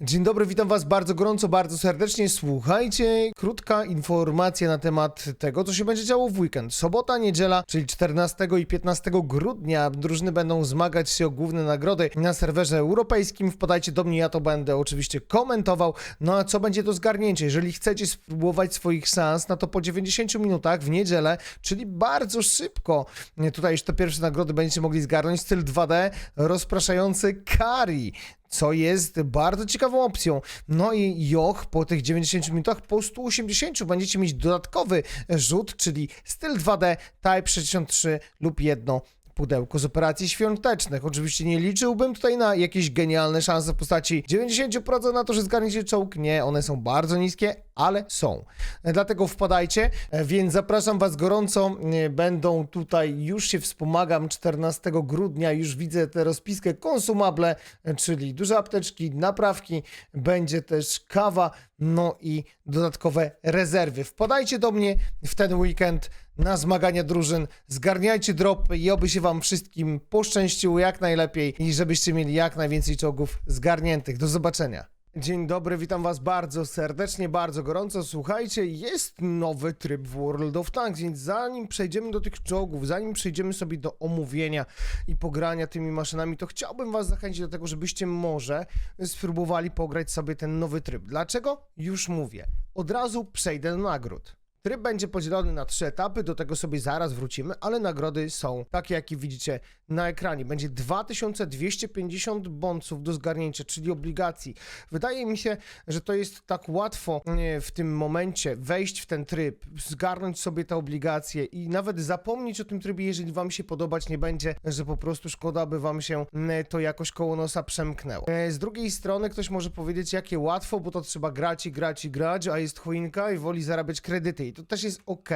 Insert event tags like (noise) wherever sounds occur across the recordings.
Dzień dobry, witam Was bardzo gorąco, bardzo serdecznie. Słuchajcie, krótka informacja na temat tego, co się będzie działo w weekend. Sobota, niedziela, czyli 14 i 15 grudnia drużyny będą zmagać się o główne nagrody na serwerze europejskim. Wpadajcie do mnie, ja to będę oczywiście komentował. No a co będzie do zgarnięcia? Jeżeli chcecie spróbować swoich szans, no to po 90 minutach w niedzielę, czyli bardzo szybko, tutaj już te pierwsze nagrody będziecie mogli zgarnąć. Styl 2D rozpraszający Kari co jest bardzo ciekawą opcją. No i Joch po tych 90 minutach, po 180 będziecie mieć dodatkowy rzut, czyli styl 2D Type 63 lub jedno pudełko z operacji świątecznych. Oczywiście nie liczyłbym tutaj na jakieś genialne szanse w postaci 90% na to, że zgarniecie czołg. Nie, one są bardzo niskie, ale są. Dlatego wpadajcie, więc zapraszam Was gorąco. Będą tutaj, już się wspomagam, 14 grudnia, już widzę tę rozpiskę konsumable, czyli duże apteczki, naprawki, będzie też kawa, no i dodatkowe rezerwy. Wpadajcie do mnie w ten weekend na zmagania drużyn, zgarniajcie dropy i oby się Wam wszystkim poszczęściło jak najlepiej i żebyście mieli jak najwięcej czołgów zgarniętych. Do zobaczenia. Dzień dobry, witam Was bardzo serdecznie, bardzo gorąco. Słuchajcie, jest nowy tryb w World of Tanks, więc zanim przejdziemy do tych czołgów, zanim przejdziemy sobie do omówienia i pogrania tymi maszynami, to chciałbym Was zachęcić do tego, żebyście może spróbowali pograć sobie ten nowy tryb. Dlaczego? Już mówię. Od razu przejdę do nagród. Tryb będzie podzielony na trzy etapy, do tego sobie zaraz wrócimy, ale nagrody są takie, jakie widzicie na ekranie. Będzie 2250 bonców do zgarnięcia, czyli obligacji. Wydaje mi się, że to jest tak łatwo e, w tym momencie wejść w ten tryb, zgarnąć sobie te obligacje i nawet zapomnieć o tym trybie, jeżeli wam się podobać nie będzie, że po prostu szkoda, by wam się e, to jakoś koło nosa przemknęło. E, Z drugiej strony ktoś może powiedzieć, jakie łatwo, bo to trzeba grać i grać i grać, a jest choinka i woli zarabiać kredyty to też jest ok.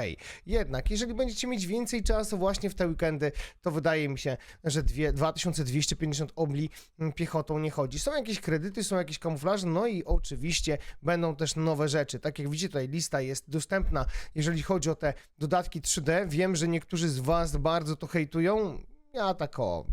Jednak, jeżeli będziecie mieć więcej czasu właśnie w te weekendy, to wydaje mi się, że dwie, 2250 obli mm, piechotą nie chodzi. Są jakieś kredyty, są jakieś kamuflaże, no i oczywiście będą też nowe rzeczy. Tak jak widzicie, tutaj lista jest dostępna, jeżeli chodzi o te dodatki 3D. Wiem, że niektórzy z Was bardzo to hejtują. Ja tak o,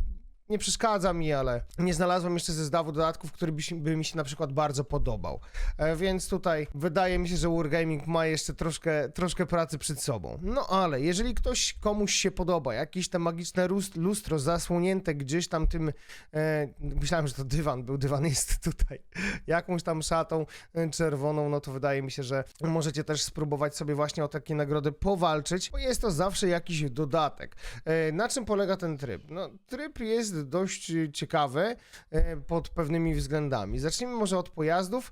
nie przeszkadza mi, ale nie znalazłem jeszcze ze zestawu dodatków, który by, by mi się na przykład bardzo podobał. E, więc tutaj wydaje mi się, że Wargaming ma jeszcze troszkę, troszkę pracy przed sobą. No ale jeżeli ktoś komuś się podoba, jakieś tam magiczne lustro zasłonięte gdzieś tam tym, e, myślałem, że to dywan był, dywan jest tutaj, (laughs) jakąś tam szatą e, czerwoną, no to wydaje mi się, że możecie też spróbować sobie właśnie o takie nagrody powalczyć, bo jest to zawsze jakiś dodatek. E, na czym polega ten tryb? No, tryb jest dość e, ciekawy e, pod pewnymi względami. Zacznijmy może od pojazdów,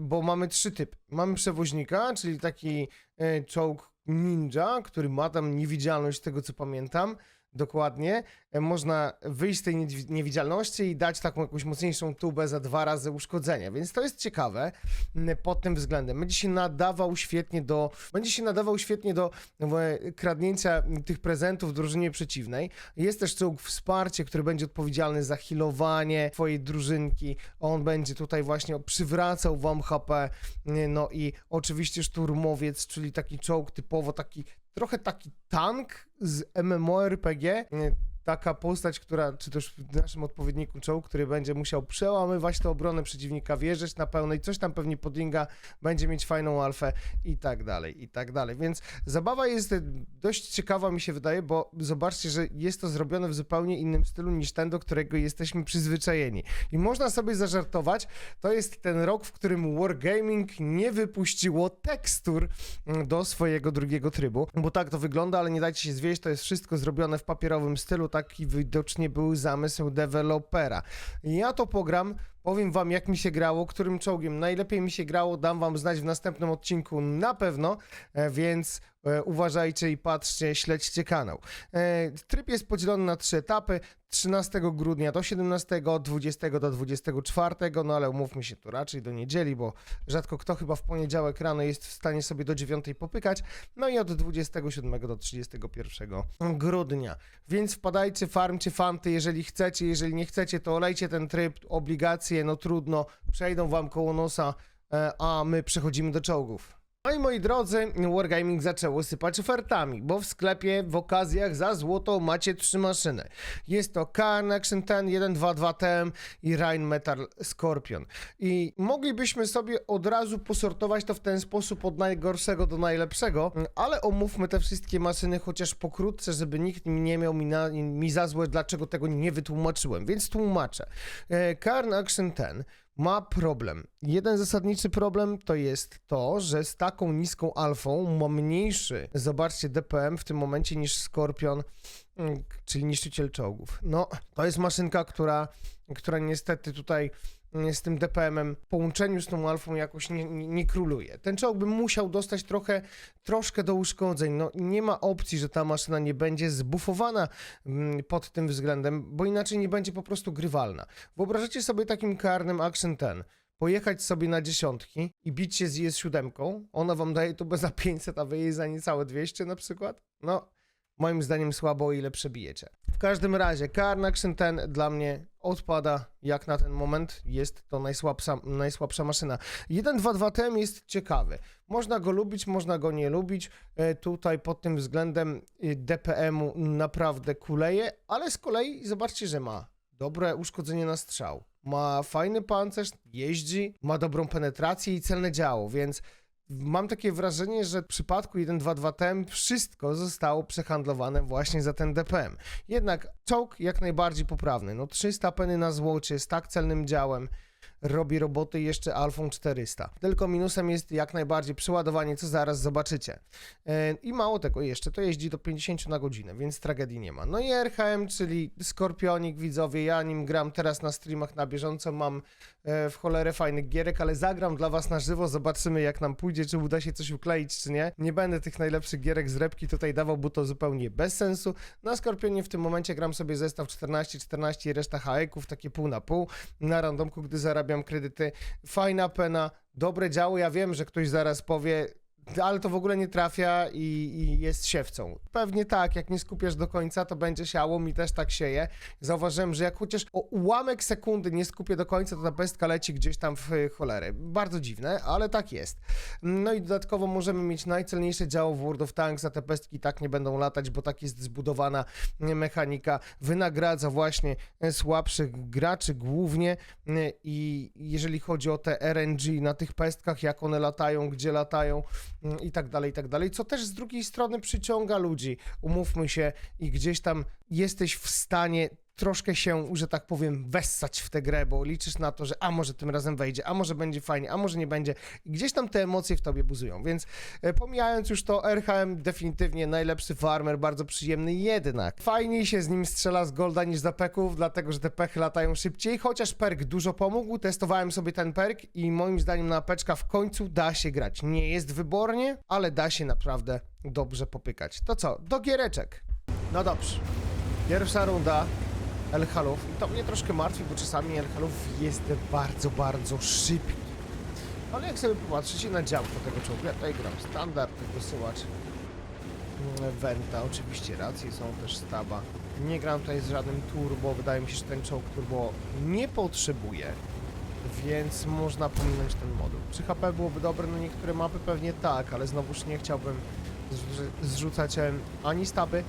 bo mamy trzy typy. Mamy przewoźnika, czyli taki e, czołg ninja, który ma tam niewidzialność, z tego co pamiętam. Dokładnie. E, Można wyjść z tej niewidzialności i dać taką jakąś mocniejszą tubę za dwa razy uszkodzenia, więc to jest ciekawe m, pod tym względem. Będzie się nadawał świetnie do, będzie się nadawał świetnie do e, kradnięcia tych prezentów drużynie przeciwnej. Jest też czołg wsparcie, który będzie odpowiedzialny za healowanie twojej drużynki. On będzie tutaj właśnie przywracał wam HP. nie, No i oczywiście szturmowiec, czyli taki czołg typowo taki, trochę taki tank z MMORPG. nie, Taka postać, która, czy też w naszym odpowiedniku czołg, który będzie musiał przełamywać tę obronę przeciwnika, wjeżdżać na pełnej, coś tam pewnie podinga, będzie mieć fajną alfę i tak dalej, i tak dalej. Więc zabawa jest e, dość ciekawa, mi się wydaje, bo zobaczcie, że jest to zrobione w zupełnie innym stylu niż ten, do którego jesteśmy przyzwyczajeni. I można sobie zażartować, to jest ten rok, w którym Wargaming nie wypuściło tekstur mm, do swojego drugiego trybu, bo tak to wygląda, ale nie dajcie się zwieść, to jest wszystko zrobione w papierowym stylu, taki widocznie był zamysł dewelopera. Ja to pogram, powiem wam jak mi się grało, którym czołgiem najlepiej mi się grało, dam wam znać w następnym odcinku na pewno, e, więc uważajcie i patrzcie, śledźcie kanał. E, Tryb jest podzielony na trzy etapy, 13 grudnia do 17, od 20 do 24, no ale umówmy się tu raczej do niedzieli, bo rzadko kto chyba w poniedziałek rano jest w stanie sobie do 9 popykać, no i od 27 do 31 grudnia. Więc wpadajcie, farmcie fanty, jeżeli chcecie, jeżeli nie chcecie, to olejcie ten tryb, obligacje, no trudno, przejdą wam koło nosa, e, a my przechodzimy do czołgów. No i moi drodzy, Wargaming zaczęło sypać ofertami, bo w sklepie w okazjach za złoto macie trzy maszyny. Jest to Karn Action 10, 122TM i Rhine Metal Scorpion. I moglibyśmy sobie od razu posortować to w ten sposób od najgorszego do najlepszego, ale omówmy te wszystkie maszyny chociaż pokrótce, żeby nikt nie miał mi, na, mi za złe, dlaczego tego nie wytłumaczyłem, więc tłumaczę. E, Karn Action 10 ma problem. Jeden zasadniczy problem to jest to, że z taką niską alfą ma mniejszy, zobaczcie, DPM w tym momencie niż Skorpion, mm, czyli niszczyciel czołgów. No, to jest maszynka, która, która niestety tutaj z tym DPM-em połączeniu z tą alfą jakoś nie, nie, nie króluje. Ten czołg by musiał dostać trochę, troszkę do uszkodzeń. No, nie ma opcji, że ta maszyna nie będzie zbufowana mm, pod tym względem, bo inaczej nie będzie po prostu grywalna. Wyobrażacie sobie takim karnym Action 10, pojechać sobie na dziesiątki i bić się z IS-7, ona wam daje to za 500, a wy jej za niecałe 200 na przykład? No, moim zdaniem słabo, o ile przebijecie. W każdym razie, Karn Action 10 dla mnie odpada, jak na ten moment jest to najsłabsza, najsłabsza maszyna. 1.2.2 TM jest ciekawy. Można go lubić, można go nie lubić. E, Tutaj pod tym względem y, DPM-u naprawdę kuleje, ale z kolei zobaczcie, że ma dobre uszkodzenie na strzał. Ma fajny pancerz, jeździ, ma dobrą penetrację i celne działo, więc mam takie wrażenie, że w przypadku 1.2.2 TM wszystko zostało przehandlowane właśnie za ten DPM. Jednak czołg jak najbardziej poprawny. No 300 peny na złocie z tak celnym działem robi roboty jeszcze Alfą 400. Tylko minusem jest jak najbardziej przeładowanie, co zaraz zobaczycie. E, I mało tego jeszcze, to jeździ do 50 na godzinę, więc tragedii nie ma. No i RHM, czyli Skorpionik, widzowie, ja nim gram teraz na streamach na bieżąco, mam e, w cholerę fajnych gierek, ale zagram dla was na żywo, zobaczymy jak nam pójdzie, czy uda się coś ukleić, czy nie. Nie będę tych najlepszych gierek z repki tutaj dawał, bo to zupełnie bez sensu. Na Skorpionie w tym momencie gram sobie zestaw 14-14 i reszta haeków, takie pół na pół, na randomku, gdy zarabiam kredyty. Fajna pena, dobre działo, ja wiem, że ktoś zaraz powie, ale to w ogóle nie trafia i, i jest siewcą. Pewnie tak, jak nie skupiasz do końca, to będzie siało, mi też tak sieje. Zauważyłem, że jak chociaż o ułamek sekundy nie skupię do końca, to ta pestka leci gdzieś tam w cholerę. Bardzo dziwne, ale tak jest. No i dodatkowo możemy mieć najcelniejsze działo w World of Tanks, a te pestki tak nie będą latać, bo tak jest zbudowana mechanika. Wynagradza właśnie słabszych graczy głównie i jeżeli chodzi o te RNG na tych pestkach, jak one latają, gdzie latają, i tak dalej, i tak dalej, co też z drugiej strony przyciąga ludzi, umówmy się, i gdzieś tam jesteś w stanie troszkę się, że tak powiem, wessać w tę grę, bo liczysz na to, że a może tym razem wejdzie, a może będzie fajnie, a może nie będzie. I gdzieś tam te emocje w tobie buzują, więc e, pomijając już to, RHM definitywnie najlepszy farmer, bardzo przyjemny jednak. Fajniej się z nim strzela z golda niż z apeków, dlatego, że te pechy latają szybciej, chociaż perk dużo pomógł, testowałem sobie ten perk i moim zdaniem na apeczka w końcu da się grać. Nie jest wybornie, ale da się naprawdę dobrze popykać. To co, do giereczek. No dobrze. Pierwsza runda El Halów. I to mnie troszkę martwi, bo czasami El Halów jest bardzo, bardzo szybki. Ale jak sobie popatrzycie na działko tego czołgu, ja tutaj gram standard, wysyłacz mm, Venta, oczywiście racje są też staba. Nie gram tutaj z żadnym turbo, wydaje mi się, że ten czołg turbo nie potrzebuje, więc można pominąć ten moduł. Czy HP byłoby dobre na niektóre mapy? Pewnie tak, ale znowuż nie chciałbym zrzu- zrzucać ani staby,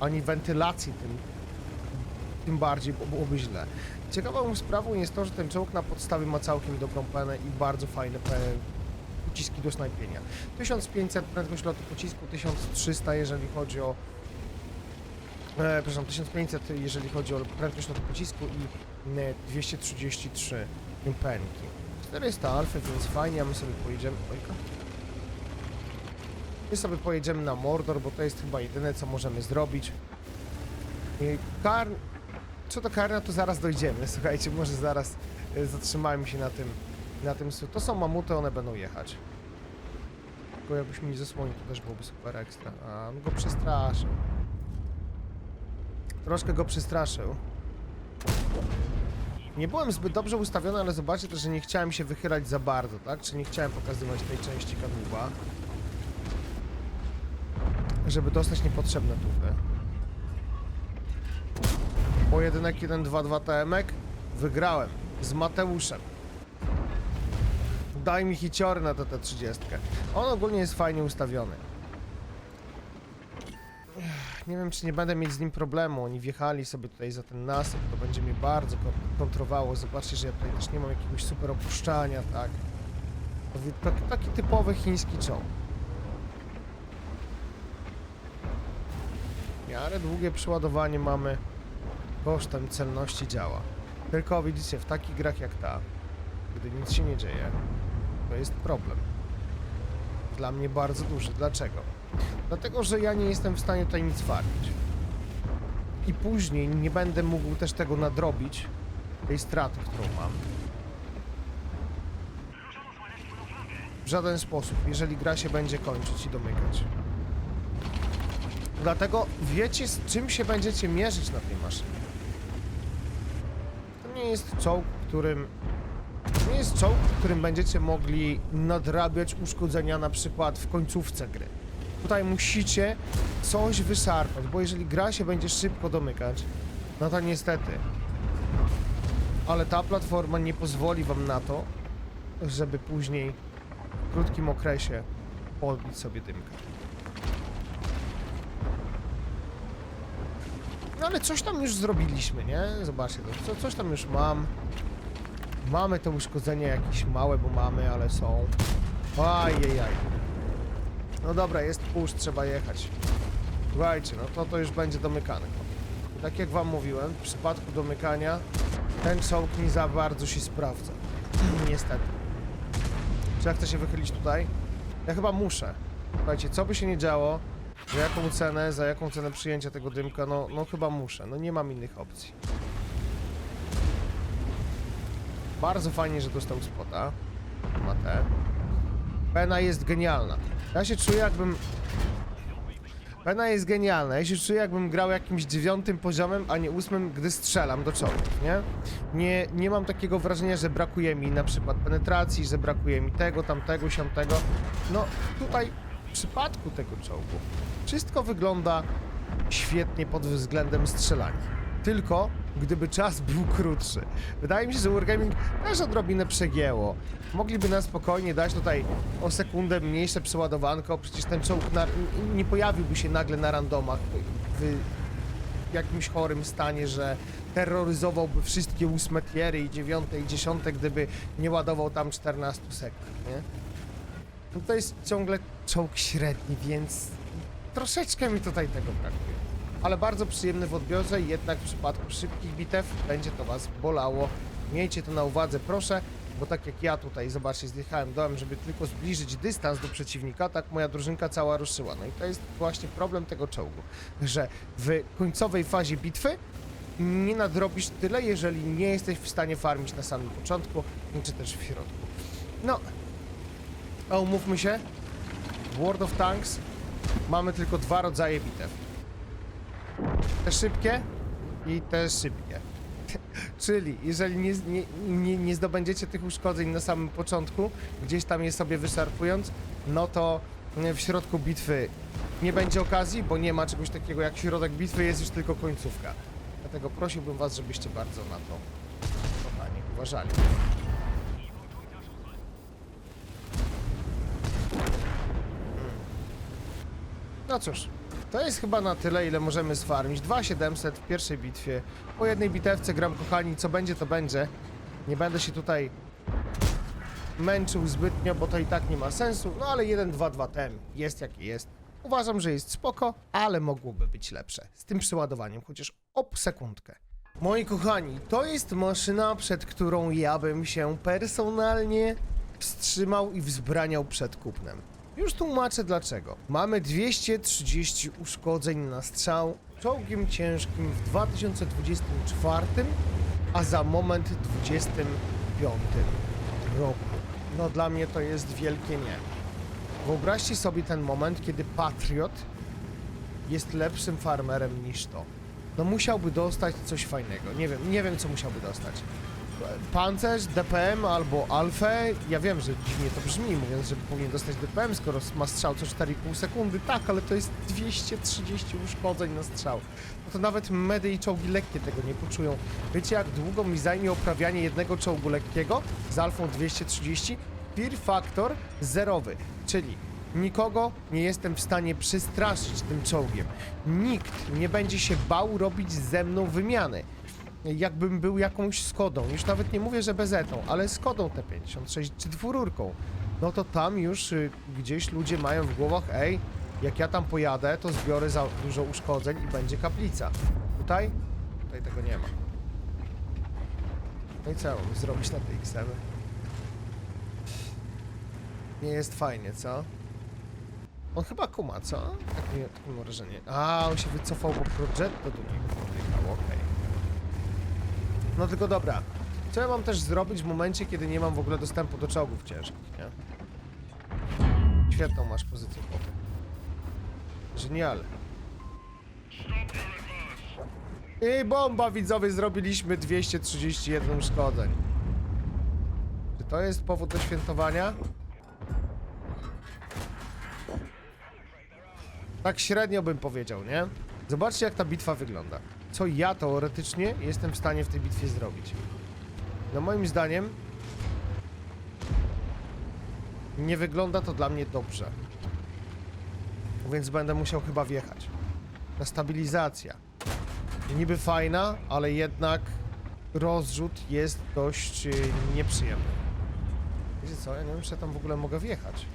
ani wentylacji tym tym bardziej bo byłoby źle. Ciekawą sprawą jest to, że ten czołg na podstawie ma całkiem dobrą penę i bardzo fajne pe... uciski do snajpienia. 1500 prędkość lotu pocisku, 1300 jeżeli chodzi o e, przepraszam, 1500 jeżeli chodzi o prędkość lotu pocisku i e, 233 penki. 400 alfy, więc fajnie, a my sobie pojedziemy... Ojka. My sobie pojedziemy na Mordor, bo to jest chyba jedyne, co możemy zrobić. Karn... Co do Karna, to zaraz dojdziemy. (laughs) Słuchajcie, może zaraz e, zatrzymajmy się na tym, na tym... To są mamuty, one będą jechać. Tylko jakbyś mi nie zasłonił, to też byłoby super ekstra. A, on go przestraszył. Troszkę go przestraszył. Nie byłem zbyt dobrze ustawiony, ale zobaczcie też, że nie chciałem się wychylać za bardzo, tak? Czy nie chciałem pokazywać tej części kadłuba. Żeby dostać niepotrzebne tupy. Pojedynek 1-2-2 TM-ek. Wygrałem z Mateuszem. daj mi hiciory na tę 30. On ogólnie jest fajnie ustawiony. Nie wiem, czy nie będę mieć z nim problemu. Oni wjechali sobie tutaj za ten nasyp, to będzie mnie bardzo kon- kontrowało. Zobaczcie, że ja tutaj też nie mam jakiegoś super opuszczania, tak? Taki, typowy chiński czołg. Miarę długie przeładowanie mamy. Kosztem celności działa. Tylko widzicie, w takich grach jak ta, gdy nic się nie dzieje, to jest problem. Dla mnie bardzo duży. Dlaczego? Dlatego, że ja nie jestem w stanie tutaj nic farmić. I później nie będę mógł też tego nadrobić, tej straty, którą mam. W żaden sposób, jeżeli gra się będzie kończyć i domykać. Dlatego wiecie, z czym się będziecie mierzyć na tej maszynie. Jest czołg, którym to nie jest czołg, którym będziecie mogli nadrabiać uszkodzenia na przykład w końcówce gry. Tutaj musicie coś wyszarpać, bo jeżeli gra się będzie szybko domykać, no to niestety. Ale ta platforma nie pozwoli wam na to, żeby później w krótkim okresie podbić sobie dymkę. No ale coś tam już zrobiliśmy, nie? Zobaczcie, no, co, coś tam już mam. Mamy te uszkodzenia jakieś małe, bo mamy, ale są. Ajajaj. No dobra, jest pusz, trzeba jechać. Słuchajcie, no to to już będzie domykane. Tak jak wam mówiłem, w przypadku domykania ten czołg nie za bardzo się sprawdza. (clears throat) Niestety. Czy ja chcę się wychylić tutaj? Ja chyba muszę. Słuchajcie, co by się nie działo, za jaką cenę, za jaką cenę przyjęcia tego dymka, no, no chyba muszę. No nie mam innych opcji. Bardzo fajnie, że dostał spota. Ma te. Pena jest genialna. Ja się czuję jakbym... Pena jest genialna. Ja się czuję jakbym grał jakimś dziewiątym poziomem, a nie ósmym, gdy strzelam do czołgów, nie? Nie, nie mam takiego wrażenia, że brakuje mi na przykład penetracji, że brakuje mi tego, tamtego, siamtego. No tutaj przypadku tego czołgu wszystko wygląda świetnie pod względem strzelania. Tylko gdyby czas był krótszy. Wydaje mi się, że Wargaming też odrobinę przegięło. Mogliby na spokojnie dać tutaj o sekundę mniejsze przeładowanko, przecież ten czołg na, nie pojawiłby się nagle na randomach w jakimś chorym stanie, że terroryzowałby wszystkie ósme tiery i dziewiąte i dziesiąte, gdyby nie ładował tam 14 sekund, nie? No to jest ciągle czołg średni, więc troszeczkę mi tutaj tego brakuje. Ale bardzo przyjemny w odbiorze jednak w przypadku szybkich bitew będzie to Was bolało. Miejcie to na uwadze, proszę, bo tak jak ja tutaj, zobaczcie, zjechałem dołem, żeby tylko zbliżyć dystans do przeciwnika, tak moja drużynka cała ruszyła. No i to jest właśnie problem tego czołgu, że w końcowej fazie bitwy nie nadrobisz tyle, jeżeli nie jesteś w stanie farmić na samym początku, czy też w środku. No, a umówmy się, w World of Tanks mamy tylko dwa rodzaje bitew. Te szybkie i te szybkie. (laughs) Czyli jeżeli nie, nie, nie, nie zdobędziecie tych uszkodzeń na samym początku, gdzieś tam je sobie wyszarpując, no to w środku bitwy nie będzie okazji, bo nie ma czegoś takiego jak środek bitwy, jest już tylko końcówka. Dlatego prosiłbym was, żebyście bardzo na to, kochani, uważali. No cóż, to jest chyba na tyle, ile możemy sfarmić. 2700 w pierwszej bitwie. Po jednej bitewce gram, kochani, co będzie, to będzie. Nie będę się tutaj męczył zbytnio, bo to i tak nie ma sensu. No ale 1-2-2 tem jest jaki jest. Uważam, że jest spoko, ale mogłoby być lepsze. Z tym przeładowaniem, chociaż o sekundkę. Moi kochani, to jest maszyna, przed którą ja bym się personalnie wstrzymał i wzbraniał przed kupnem. Już tłumaczę dlaczego. Mamy 230 uszkodzeń na strzał czołgiem ciężkim w 2024, a za moment 2025 roku. No dla mnie to jest wielkie nie. Wyobraźcie sobie ten moment, kiedy Patriot jest lepszym farmerem niż to. No musiałby dostać coś fajnego. Nie wiem, nie wiem co musiałby dostać. Pancerz, DPM albo Alfę. Ja wiem, że dziwnie to brzmi, mówiąc, że powinien dostać DPM, skoro ma strzał co 4,5 sekundy. Tak, ale to jest 230 uszkodzeń na strzał. No to nawet medy i czołgi lekkie tego nie poczują. Wiecie, jak długo mi zajmie oprawianie jednego czołgu lekkiego z Alfą 230? Fear factor zerowy, czyli nikogo nie jestem w stanie przestraszyć tym czołgiem. Nikt nie będzie się bał robić ze mną wymiany. Jakbym był jakąś Skodą, już nawet nie mówię, że bezetą, ale Skodą T56 czy dwururką, no to tam już y, gdzieś ludzie mają w głowach, ej, jak ja tam pojadę, to zbiorę za dużo uszkodzeń i będzie kaplica. Tutaj? Tutaj tego nie ma. No i co ja mam zrobić na tej XM? Nie jest fajnie, co? On chyba kuma, co? Tak nie, takie mam wrażenie. A, on się wycofał, bo Progetto do niego podjechał, okej. No tylko dobra. Co ja mam też zrobić w momencie, kiedy nie mam w ogóle dostępu do czołgów ciężkich, nie? Świetną masz pozycję, chłopie. Genial. I bomba, widzowie, zrobiliśmy 231 uszkodzeń. Czy to jest powód do świętowania? Tak średnio bym powiedział, nie? Zobaczcie, jak ta bitwa wygląda. Co ja teoretycznie jestem w stanie w tej bitwie zrobić. No moim zdaniem nie wygląda to dla mnie dobrze. Więc będę musiał chyba wjechać. Ta stabilizacja. Niby fajna, ale jednak rozrzut jest dość yy, nieprzyjemny. Wiecie co, ja nie wiem, czy ja tam w ogóle mogę wjechać.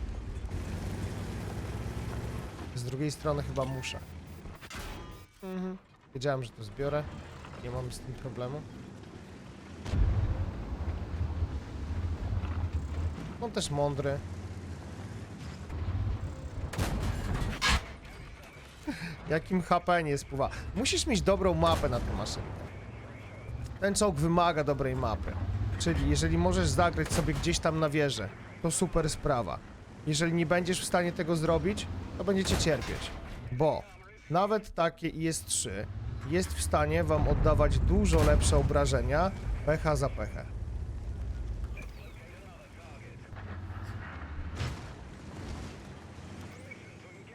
Z drugiej strony chyba muszę. Mhm. Wiedziałem, że to zbiorę. Nie mam z tym problemu. On też mądry. Jakim HP nie spływa. Musisz mieć dobrą mapę na tę maszynkę. Ten czołg wymaga dobrej mapy. Czyli jeżeli możesz zagrać sobie gdzieś tam na wieżę, to super sprawa. Jeżeli nie będziesz w stanie tego zrobić, to będziecie cierpieć. Bo nawet takie IS-3 jest w stanie wam oddawać dużo lepsze obrażenia pecha za pechę.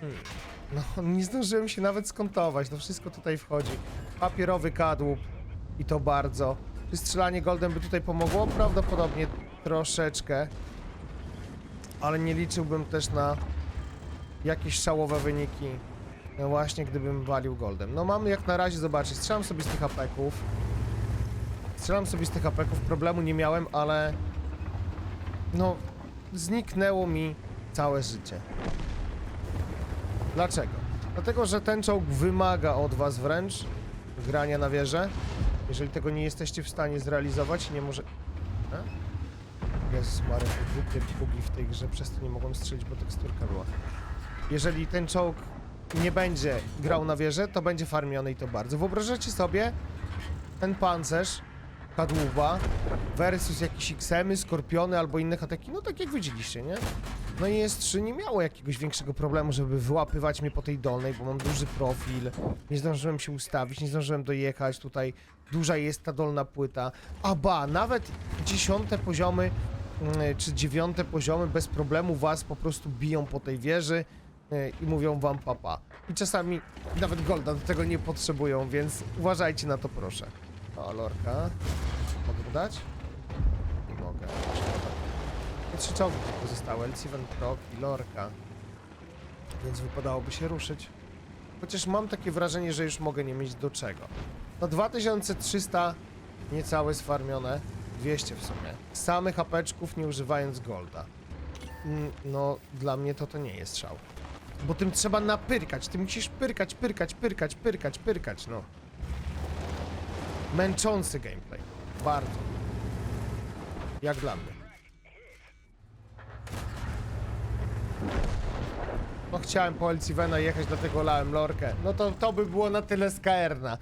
Hmm. No, nie zdążyłem się nawet skontować, to wszystko tutaj wchodzi. Papierowy kadłub i to bardzo. Czy strzelanie goldem by tutaj pomogło? Prawdopodobnie troszeczkę. Ale nie liczyłbym też na jakieś szałowe wyniki. No właśnie, gdybym walił goldem. No mam jak na razie, zobaczyć, strzelam sobie z tych apeków. Strzelam sobie z tych apeków, problemu nie miałem, ale... No, zniknęło mi całe życie. Dlaczego? Dlatego, że ten czołg wymaga od was wręcz grania na wieżę. Jeżeli tego nie jesteście w stanie zrealizować, nie może... A? Jezus Maria, głupie bugi w tej grze, przez to nie mogłem strzelić, bo teksturka była. Jeżeli ten czołg nie będzie grał na wieżę, to będzie farmiony i to bardzo. Wyobrażacie sobie ten pancerz, kadłuba versus jakieś XM-y, skorpiony albo inne ataki, no tak jak widzieliście, nie? No i S3 nie miało jakiegoś większego problemu, żeby wyłapywać mnie po tej dolnej, bo mam duży profil, nie zdążyłem się ustawić, nie zdążyłem dojechać, tutaj duża jest ta dolna płyta, a ba, nawet dziesiąte poziomy mm, czy dziewiąte poziomy bez problemu was po prostu biją po tej wieży i mówią wam papa. I czasami nawet golda do tego nie potrzebują, więc uważajcie na to proszę. O, lorka. Mogę dać? Nie mogę. I trzy czołgi tylko zostały. Elciven, Proc i Lorka. Więc wypadałoby się ruszyć. Chociaż mam takie wrażenie, że już mogę nie mieć do czego. No 2300 niecałe sfarmione. 200 w sumie. Samych apeczków nie używając golda. Mm, No, dla mnie to to nie jest szał. Bo tym trzeba napyrkać. Ty musisz pyrkać, pyrkać, pyrkać, pyrkać, pyrkać, no. Męczący gameplay. Bardzo. Jak dla mnie. No chciałem po Elcivena jechać, dlatego lałem lorkę. No to to by było na tyle z.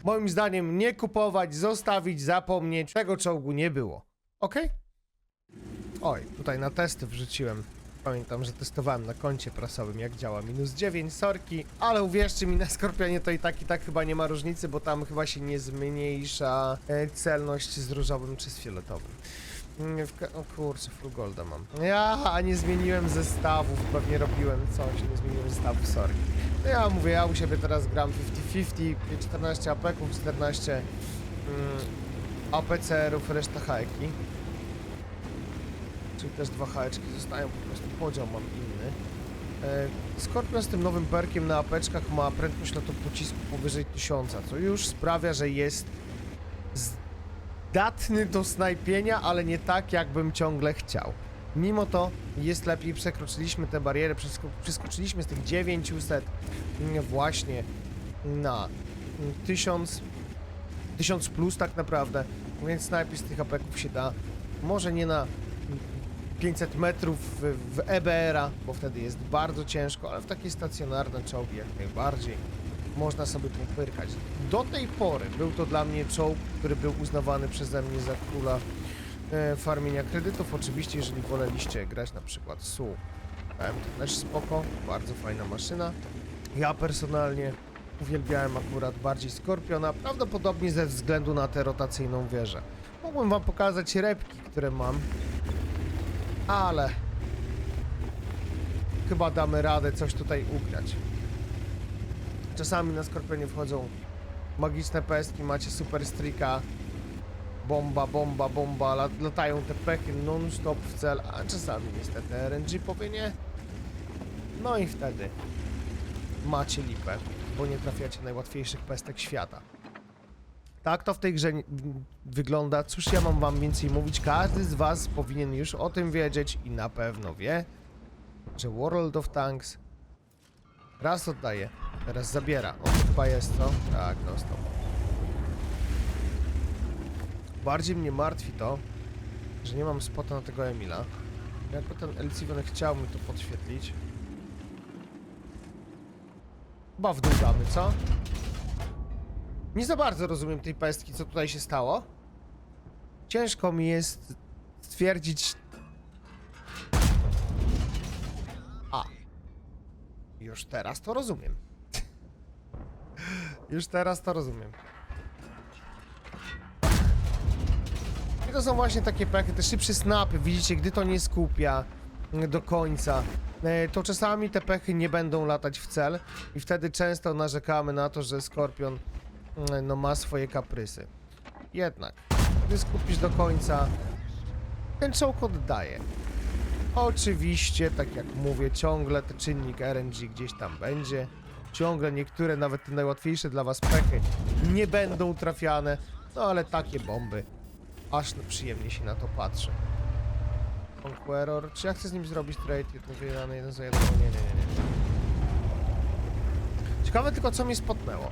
Moim zdaniem nie kupować, zostawić, zapomnieć. Tego czołgu nie było. Ok? Oj, tutaj na testy wrzuciłem. Pamiętam, że testowałem na koncie prasowym, jak działa minus 9, sorki, ale uwierzcie mi, na Skorpionie to i tak i tak chyba nie ma różnicy, bo tam chyba się nie zmniejsza e, celność z różowym czy z fioletowym. Ka- o kurczę, full golda mam. Ja, a nie zmieniłem zestawów, pewnie robiłem coś, nie zmieniłem zestawów, sorry. No ja mówię, ja u siebie teraz gram 50-50, 14 apeków, 14 mm, APCR-ów, reszta hajki. Czyli też dwa haeczki zostają, po prostu podział mam inny. E, Skorpion z tym nowym perkiem na apeczkach ma prędkość lotu pocisku powyżej 1000, co już sprawia, że jest zdatny do snajpienia, ale nie tak, jakbym ciągle chciał. Mimo to jest lepiej, przekroczyliśmy bariery, przesko- przeskoczyliśmy z tych 900 mm, właśnie na mm, 1000, 1000 plus tak naprawdę, więc najpierw z tych apeków się da, może nie na 500 metrów w, w EBR-a, bo wtedy jest bardzo ciężko, ale w takie stacjonarne czołgi jak najbardziej można sobie popyrkać. Do tej pory był to dla mnie czołg, który był uznawany przeze mnie za króla e, farmienia kredytów. Oczywiście, jeżeli woleliście grać na przykład SU, to też spoko, bardzo fajna maszyna. Ja personalnie uwielbiałem akurat bardziej Skorpiona, prawdopodobnie ze względu na tę rotacyjną wieżę. Mógłbym wam pokazać repki, które mam, ale chyba damy radę coś tutaj ugrać. Czasami na Skorpionie wchodzą magiczne pestki, macie super strika, bomba, bomba, bomba, lat, latają te pechy non-stop w cel, a czasami niestety RNG powie nie. No i wtedy macie lipę, bo nie trafiacie najłatwiejszych pestek świata. Tak to w tej grze wygląda. Cóż ja mam wam więcej mówić? Każdy z was powinien już o tym wiedzieć i na pewno wie, że World of Tanks raz oddaje, teraz zabiera. To chyba jest, co? Tak, dostał. Bardziej mnie martwi to, że nie mam spota na tego Emila. Jakby ten Elciven chciał mi to podświetlić. Chyba w dół damy, co? Nie za bardzo rozumiem tej pestki, co tutaj się stało. Ciężko mi jest stwierdzić... A. Już teraz to rozumiem. (laughs) Już teraz to rozumiem. I to są właśnie takie pechy, te szybsze snapy, widzicie, gdy to nie skupia mm, do końca, e, to czasami te pechy nie będą latać w cel i wtedy często narzekamy na to, że Skorpion no, ma swoje kaprysy. Jednak, gdy skupisz do końca, ten czołg oddaje. Oczywiście, tak jak mówię, ciągle ten czynnik RNG gdzieś tam będzie. Ciągle niektóre, nawet te najłatwiejsze dla was pechy, nie będą trafiane. No ale takie bomby, aż przyjemnie się na to patrzy. Conqueror, czy ja chcę z nim zrobić trade jeden, jeden za jeden? Nie, nie, nie, nie. Ciekawe tylko, co mnie spotnęło.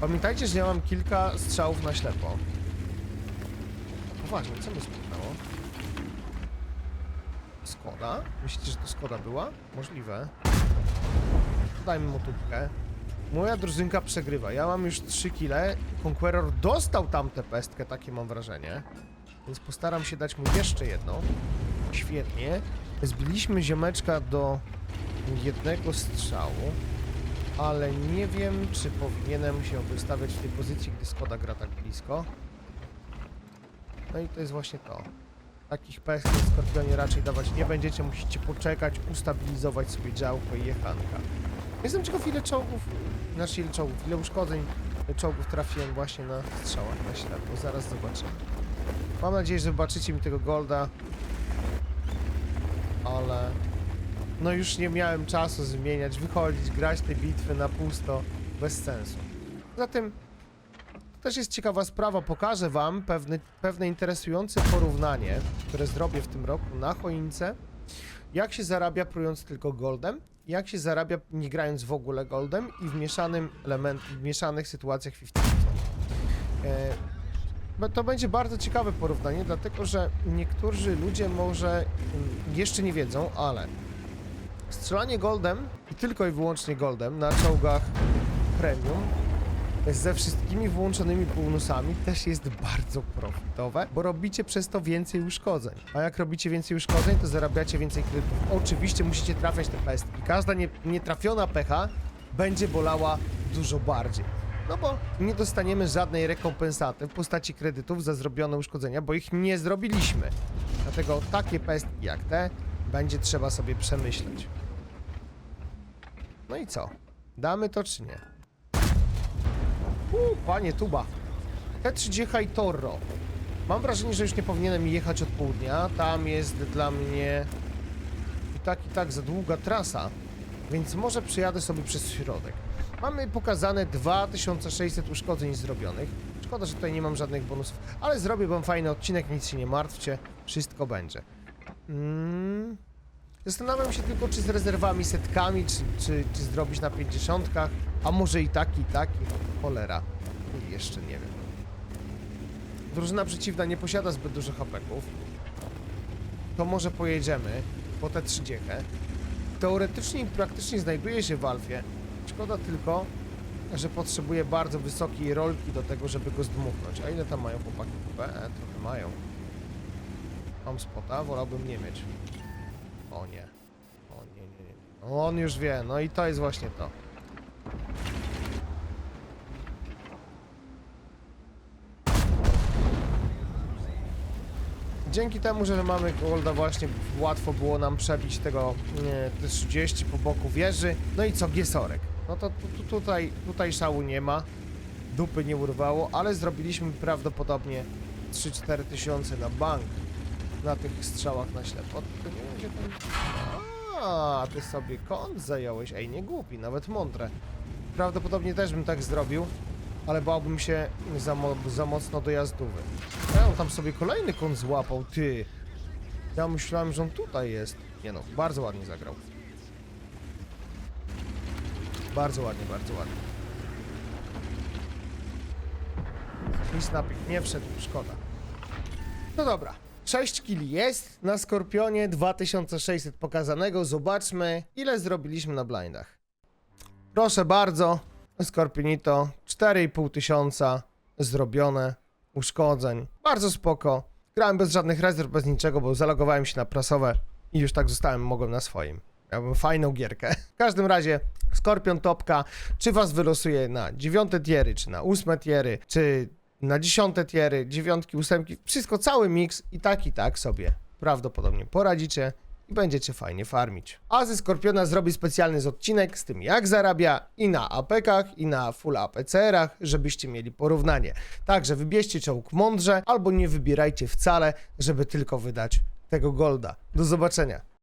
Pamiętajcie, że ja mam kilka strzałów na ślepo. Poważnie, co mnie spotnęło? Skoda? Myślicie, że to Skoda była? Możliwe. Dajmy mu tubkę. Moja drużynka przegrywa. Ja mam już 3 kile. Conqueror dostał tamtę pestkę, takie mam wrażenie. Więc postaram się dać mu jeszcze jedną. Świetnie. Zbiliśmy ziomeczka do jednego strzału. Ale nie wiem, czy powinienem się wystawiać w tej pozycji, gdy Skoda gra tak blisko. No i to jest właśnie to. Takich pestów w Skorpionie raczej dawać nie będziecie, musicie poczekać, ustabilizować sobie działko i jechanka. Jestem ciekaw ile czołgów, znaczy ile czołgów, ile uszkodzeń czołgów trafiłem właśnie na strzałach na ślepo. Zaraz zobaczymy. Mam nadzieję, że zobaczycie mi tego golda. Ale... No już nie miałem czasu zmieniać, wychodzić, grać te bitwy na pusto, bez sensu. Zatem to też jest ciekawa sprawa, pokażę wam pewne, pewne interesujące porównanie, które zrobię w tym roku na choince. Jak się zarabia prując tylko goldem, jak się zarabia nie grając w ogóle goldem i w mieszanym element, w mieszanych sytuacjach 50-50. E, to będzie bardzo ciekawe porównanie, dlatego że niektórzy ludzie może mm, jeszcze nie wiedzą, ale strzelanie goldem i tylko i wyłącznie goldem na czołgach premium ze wszystkimi włączonymi bonusami też jest bardzo profitowe, bo robicie przez to więcej uszkodzeń. A jak robicie więcej uszkodzeń, to zarabiacie więcej kredytów. Oczywiście musicie trafiać te pestki. Każda nie, nietrafiona pecha będzie bolała dużo bardziej. No bo nie dostaniemy żadnej rekompensaty w postaci kredytów za zrobione uszkodzenia, bo ich nie zrobiliśmy. Dlatego takie pestki jak te będzie trzeba sobie przemyśleć. No i co? Damy to czy nie? Uuu, panie tuba. T3G High Torro. Mam wrażenie, że już nie powinienem jechać od południa. Tam jest dla mnie i tak i tak za długa trasa, więc może przyjadę sobie przez środek. Mamy pokazane 2600 uszkodzeń zrobionych. Szkoda, że tutaj nie mam żadnych bonusów, ale zrobię wam fajny odcinek, nic się nie martwcie, wszystko będzie. Mm. Zastanawiam się tylko, czy z rezerwami setkami, czy, czy, czy zrobić na 50, a może i tak, i tak, i cholera. Jeszcze nie wiem. Drużyna przeciwna nie posiada zbyt dużo hapeków. To może pojedziemy po te 30. Teoretycznie i praktycznie znajduje się w Alfie. Szkoda tylko, że potrzebuje bardzo wysokiej rolki do tego, żeby go zdmuchnąć. A ile tam mają chłopaki? E, trochę mają. Mam spota, wolałbym nie mieć. O nie. O nie, nie, nie. No, On już wie, no i to jest właśnie to. Dzięki temu, że mamy Golda właśnie łatwo było nam przebić tego nie, te 30 po boku wieży. No i co, Giesorek? No to tu, tutaj, tutaj szału nie ma. Dupy nie urwało, ale zrobiliśmy prawdopodobnie 3-4 tysiące na bank na tych strzałach na ślepo. Tylko nie wiem, gdzie ten... A, ty sobie kąt zająłeś. Ej, nie głupi, nawet mądre. Prawdopodobnie też bym tak zrobił, ale bałbym się za, mo za mocno dojazdowy. Ja on tam sobie kolejny kąt złapał, ty. Ja myślałem, że on tutaj jest. Nie no, bardzo ładnie zagrał. Bardzo ładnie, bardzo ładnie. Nic napik nie wszedł, szkoda. No dobra. 6 kili jest na Skorpionie, 2600 pokazanego. Zobaczmy, ile zrobiliśmy na blindach. Proszę bardzo, Skorpionito, 4,5 tysiąca zrobione, uszkodzeń. Bardzo spoko. Grałem bez żadnych rezerw, bez niczego, bo zalogowałem się na prasowe i już tak zostałem, mogłem na swoim. Miałbym fajną gierkę. W każdym razie, Skorpion Topka, czy was wylosuje na dziewiąte tiery, czy na ósme tiery, czy na dziesiąte tiery, dziewiątki, ósemki, wszystko, cały miks i tak i tak sobie prawdopodobnie poradzicie i będziecie fajnie farmić. A ze Skorpiona zrobi specjalny z odcinek z tym jak zarabia i na APK-ach i na full APCR-ach, żebyście mieli porównanie. Także wybierzcie czołg mądrze albo nie wybierajcie wcale, żeby tylko wydać tego golda. Do zobaczenia.